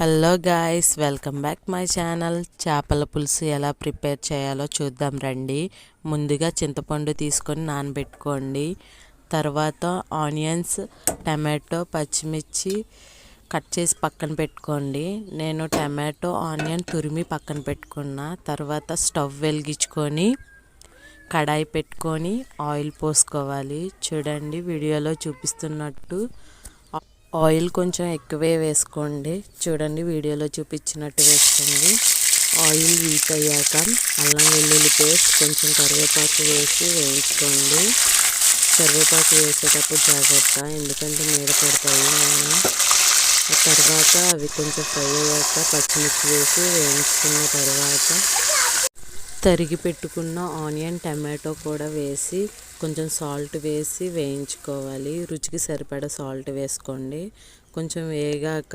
Hello guys welcome back my channel చేపల పులుసు ఎలా ప్రిపేర్ చేయాలో చూద్దాం రండి. ముందుగా చింతపండు తీసుకొని నానబెట్టుకోండి. తర్వాత ఆనియన్స్ టమాటో పచ్చిమిర్చి కట్ చేసి పక్కన పెట్టుకోండి. నేను టమాటో ఆనియన్ తురిమి పక్కన పెట్టుకున్న. తర్వాత స్టవ్ వెలిగించుకొని కడాయి పెట్టుకొని ఆయిల్ పోసుకోవాలి. చూడండి వీడియోలో చూపిస్తున్నట్టు ఆయిల్ కొంచెం ఎక్కువే వేసుకోండి. చూడండి వీడియోలో చూపించినట్టు వేసుకోండి. ఆయిల్ హీట్ అయ్యాక అల్లం వెల్లుల్లి పేస్ట్ కొంచెం కరివేపాకు వేసి వేయించుకోండి కరివేపాకు వేసేటప్పుడు జాగ్రత్త ఎందుకంటే మీద పడతాయి. నేను తర్వాత అవి కొంచెం ఫ్రై అయ్యాక పచ్చిమిర్చి వేసి వేయించుకున్న తర్వాత తరిగి పెట్టుకున్న ఆనియన్ టమాటో కూడా వేసి కొంచెం సాల్ట్ వేసి వేయించుకోవాలి. రుచికి సరిపడా సాల్ట్ వేసుకోండి. కొంచెం వేగాక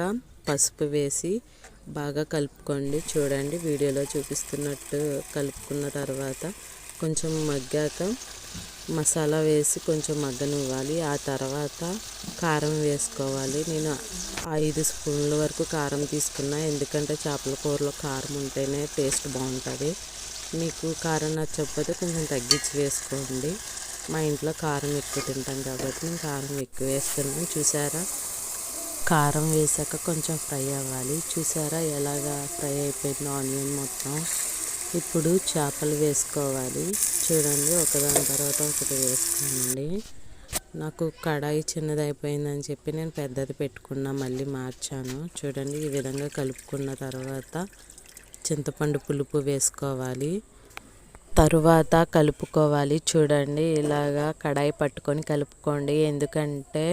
పసుపు వేసి బాగా కలుపుకోండి. చూడండి వీడియోలో చూపిస్తున్నట్టు కలుపుకున్న తర్వాత కొంచెం మగ్గాక మసాలా వేసి కొంచెం మగ్గనివ్వాలి. ఆ తర్వాత కారం వేసుకోవాలి. నేను ఐదు స్పూన్ల వరకు కారం తీసుకున్నా. ఎందుకంటే చేపల కూరలో కారం ఉంటేనే టేస్ట్ బాగుంటుంది. మీకు కారం నచ్చకపోతే కొంచెం తగ్గించి వేసుకోండి. మా ఇంట్లో కారం ఎక్కువ తింటాం కాబట్టి నేను కారం ఎక్కువ వేస్తున్నాను. చూసారా? కారం వేసాక కొంచెం ఫ్రై అవ్వాలి. చూసారా ఎలాగా ఫ్రై అయిపోయింది ఆనియన్ మొత్తం? ఇప్పుడు చేపలు వేసుకోవాలి. చూడండి ఒకదాని తర్వాత ఒకటి వేసుకోండి. నాకు కడాయి చిన్నది అయిపోయిందని చెప్పి నేను పెద్దది పెట్టుకున్నా మళ్ళీ మార్చాను. చూడండి ఈ విధంగా కలుపుకున్న తర్వాత చింతపండు పులుపు వేసుకోవాలి. తరువాత కలుపుకోవాలి. చూడండి ఇలాగా కడాయి పట్టుకొని కలుపుకోండి. ఎందుకంటే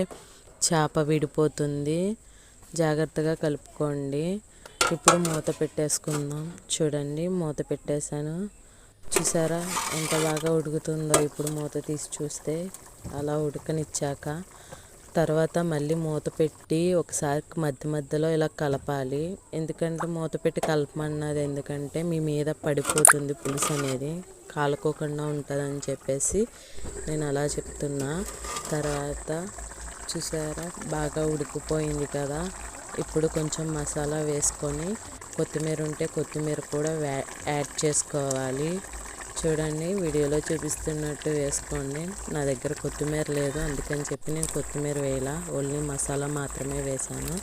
చేప విడిపోతుంది. జాగ్రత్తగా కలుపుకోండి. ఇప్పుడు మూత పెట్టేసుకుందాం. చూడండి మూత పెట్టేశాను. చూసారా ఎంత బాగా ఉడుకుతుందో. ఇప్పుడు మూత తీసి చూస్తే అలా ఉడకనిచ్చాక తర్వాత మళ్ళీ మూత పెట్టి ఒకసారి మధ్య మధ్యలో ఇలా కలపాలి. ఎందుకంటే మూత పెట్టి కలపమన్నది ఎందుకంటే మీ మీద పడిపోతుంది పులుసు అనేది. కాలుకోకుండా ఉంటుందని చెప్పేసి నేను అలా చెప్తున్నా. తర్వాత చూసారా? బాగా ఉడికిపోయింది కదా. ఇప్పుడు కొంచెం మసాలా వేసుకొని కొత్తిమీర ఉంటే కొత్తిమీర కూడా యాడ్ చేసుకోవాలి. చూడండి వీడియోలో చూపిస్తున్నట్టు వేసుకోండి. నా దగ్గర కొత్తిమీర లేదు అందుకని చెప్పి నేను కొత్తిమీర వేయాల. ఓన్లీ మసాలా మాత్రమే వేసాను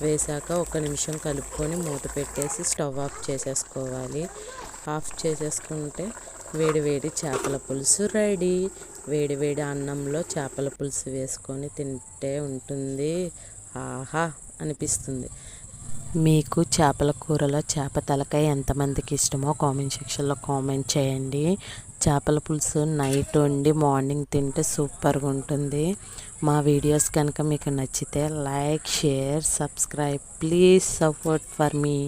వేసాక ఒక నిమిషం కలుపుకొని మూత పెట్టేసి స్టవ్ ఆఫ్ చేసేసుకోవాలి. ఆఫ్ చేసేసుకుంటే వేడి వేడి చేపల పులుసు రెడీ. వేడి వేడి అన్నంలో చేపల పులుసు వేసుకొని తింటే ఉంటుంది. ఆహా! అనిపిస్తుంది. మీకు చేపల కూరలో చేప తలకాయ ఎంతమందికి ఇష్టమో కామెంట్ సెక్షన్లో కామెంట్ చేయండి. చేపల పులుసు నైట్ వండి మార్నింగ్ తింటే సూపర్గా ఉంటుంది. మా వీడియోస్ కనుక మీకు నచ్చితే like share subscribe. Please support for me.